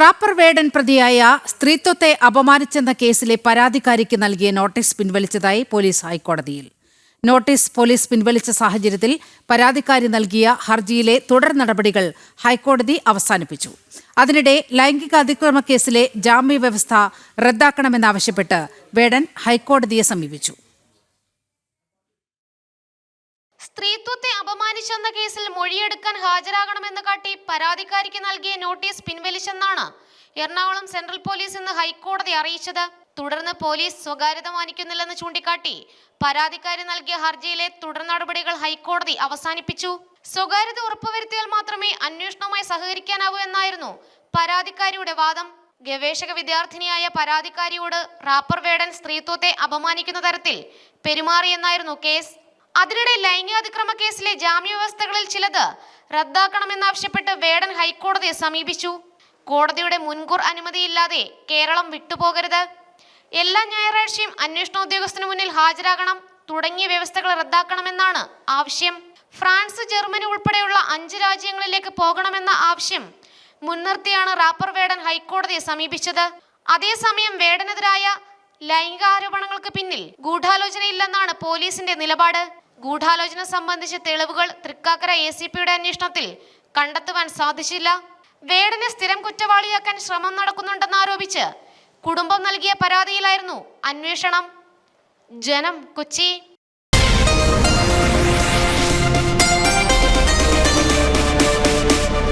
Wrapper വേടൻ പ്രതിയായ സ്ത്രീത്വത്തെ അപമാനിച്ചെന്ന കേസിലെ പരാതിക്കാരിക്ക് നൽകിയ നോട്ടീസ് പിൻവലിച്ചതായി പോലീസ് ഹൈക്കോടതിയിൽ. നോട്ടീസ് പോലീസ് പിൻവലിച്ച സാഹചര്യത്തിൽ പരാതിക്കാരി നൽകിയ ഹർജിയിലെ തുടർ നടപടികൾ ഹൈക്കോടതി അവസാനിപ്പിച്ചു. അതിനിടെ ലൈംഗിക അതിക്രമ കേസിലെ ജാമ്യ വ്യവസ്ഥ റദ്ദാക്കണമെന്നാവശ്യപ്പെട്ട് വേടൻ ഹൈക്കോടതിയെ സമീപിച്ചു. സ്ത്രീത്വത്തെ അപമാനിച്ചെന്ന കേസിൽ മൊഴിയെടുക്കാൻ ഹാജരാകണമെന്ന് കാട്ടി പരാതിക്കാരിക്ക് നൽകിയ നോട്ടീസ് പിൻവലിച്ചെന്നാണ് എറണാകുളം സെൻട്രൽ പോലീസ് ഇന്ന് ഹൈക്കോടതി അറിയിച്ചത്. തുടർന്ന് പോലീസ് സ്വകാര്യത മാനിക്കുന്നില്ലെന്ന് ചൂണ്ടിക്കാട്ടി പരാതിക്കാരി നൽകിയ ഹർജിയിലെ തുടർ നടപടികൾ ഹൈക്കോടതി അവസാനിപ്പിച്ചു. സ്വകാര്യത ഉറപ്പുവരുത്തിയാൽ മാത്രമേ അന്വേഷണവുമായി സഹകരിക്കാനാവൂ എന്നായിരുന്നു പരാതിക്കാരിയുടെ വാദം. ഗവേഷക വിദ്യാർത്ഥിനിയായ പരാതിക്കാരിയോട് റാപ്പർ വേടൻ സ്ത്രീത്വത്തെ അപമാനിക്കുന്ന തരത്തിൽ പെരുമാറിയെന്നായിരുന്നു കേസ്. അതിനിടെ ലൈംഗിക അതിക്രമ കേസിലെ ജാമ്യവ്യവസ്ഥകളിൽ ചിലത് റദ്ദാക്കണമെന്നാവശ്യപ്പെട്ട് വേടൻ ഹൈക്കോടതിയെ സമീപിച്ചു. കോടതിയുടെ മുൻകൂർ അനുമതിയില്ലാതെ കേരളം വിട്ടുപോകരുത്. എല്ലാ ഞായറാഴ്ചയും അന്വേഷണ ഉദ്യോഗസ്ഥന് മുന്നിൽ ഹാജരാകണം. തുടങ്ങിയ വ്യവസ്ഥകൾ റദ്ദാക്കണമെന്നാണ് ആവശ്യം. ഫ്രാൻസ് ജർമ്മനി ഉൾപ്പെടെയുള്ള അഞ്ച് രാജ്യങ്ങളിലേക്ക് പോകണമെന്ന ആവശ്യം മുൻനിർത്തിയാണ് റാപ്പർ വേടൻ ഹൈക്കോടതിയെ സമീപിച്ചത്. അതേസമയം വേടനെതിരായ ലൈംഗികാരോപണങ്ങൾക്ക് പിന്നിൽ ഗൂഢാലോചനയില്ലെന്നാണ് പോലീസിന്റെ നിലപാട്. ഗൂഢാലോചന സംബന്ധിച്ച തെളിവുകൾ തൃക്കാക്കര എ സി പിയുടെ അന്വേഷണത്തിൽ കണ്ടെത്തുവാൻ സാധിച്ചില്ല. വേടനെ സ്ഥിരം കുറ്റവാളിയാക്കാൻ ശ്രമം നടക്കുന്നുണ്ടെന്ന് ആരോപിച്ച് കുടുംബം നൽകിയ പരാതിയിലായിരുന്നു അന്വേഷണം. ജനം കൊച്ചി.